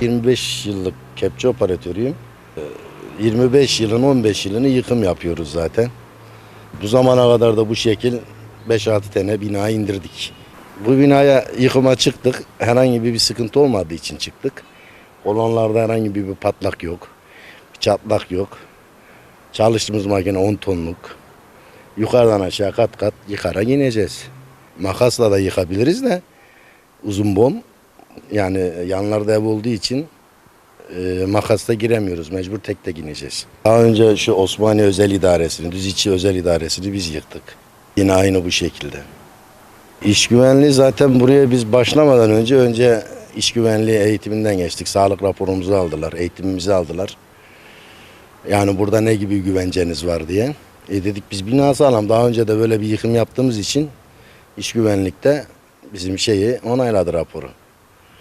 25 yıllık kepçe operatörüyüm. Ee, 25 yılın 15 yılını yıkım yapıyoruz zaten. Bu zamana kadar da bu şekil 5-6 tane bina indirdik. Bu binaya yıkıma çıktık. Herhangi bir sıkıntı olmadığı için çıktık. Kolonlarda herhangi bir patlak yok. Bir çatlak yok. Çalıştığımız makine 10 tonluk. Yukarıdan aşağı kat kat yıkarak ineceğiz. Makasla da yıkabiliriz de uzun bom yani yanlarda ev olduğu için e, makasla giremiyoruz. Mecbur tek tek ineceğiz. Daha önce şu Osmaniye Özel İdaresi'ni, Düziçi Özel İdaresi'ni biz yıktık. Yine aynı bu şekilde. İş güvenliği zaten buraya biz başlamadan önce önce iş güvenliği eğitiminden geçtik. Sağlık raporumuzu aldılar, eğitimimizi aldılar. Yani burada ne gibi güvenceniz var diye. E dedik biz bina sağlam. Daha önce de böyle bir yıkım yaptığımız için iş güvenlikte bizim şeyi onayladı raporu.